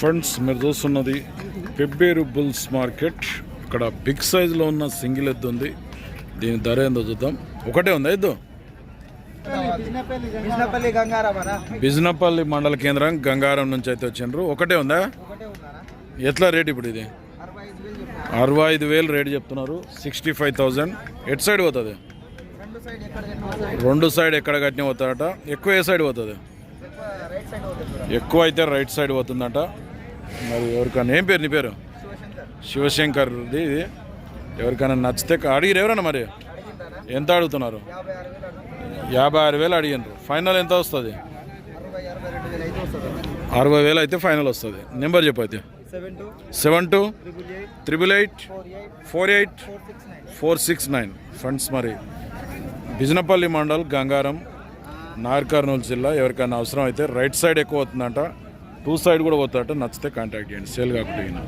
Friends మీరు చూస్తున్నది Pebbair bulls market. ఇక్కడ బిగ్ సైజులో ఉన్న సింగిల్ ఎద్దు ఉంది. దీని ధర ఏందో చూద్దాం. ఒకటే ఉందా ఎద్దు బిజినపల్లి మండల కేంద్రం గంగారం నుంచి అయితే వచ్చిండ్రు. ఒకటే ఉందా? ఎట్లా రేట్ ఇప్పుడు ఇది? అరవై ఐదు వేలు రేట్ చెప్తున్నారు. Sixty five thousand. At side పోతుంది? రెండు సైడ్ ఎక్కడ కట్టినా పోతాడట ఎక్కువ ఏ సైడ్ పోతుంది. ఎక్కువ అయితే రైట్ సైడ్ పోతుందట. మరి ఎవరికన్నా ఏం పేరు నీ పేరు? శివశంకర్ది ఇది ఎవరికైనా నచ్చితే అడిగిరు ఎవరన్నా మరి? ఎంత అడుగుతున్నారు? యాభై ఆరు వేలు అడిగినారు ఫైనల్ ఎంత వస్తుంది? అరవై వేలు అయితే ఫైనల్ వస్తుంది. నెంబర్ చెప్పు అయితే. Seven two triple eight four eight four six nine. Friends మరి బిజినపల్లి మండల్ గంగారం నార్కర్నూలు జిల్లా ఎవరికైనా అవసరం అయితే రైట్ సైడ్ ఎక్కువ అవుతుందంట. టూ సైడ్ కూడా పోతుందట నచ్చితే కాంటాక్ట్ చేయండి. సేల్ కాకుండా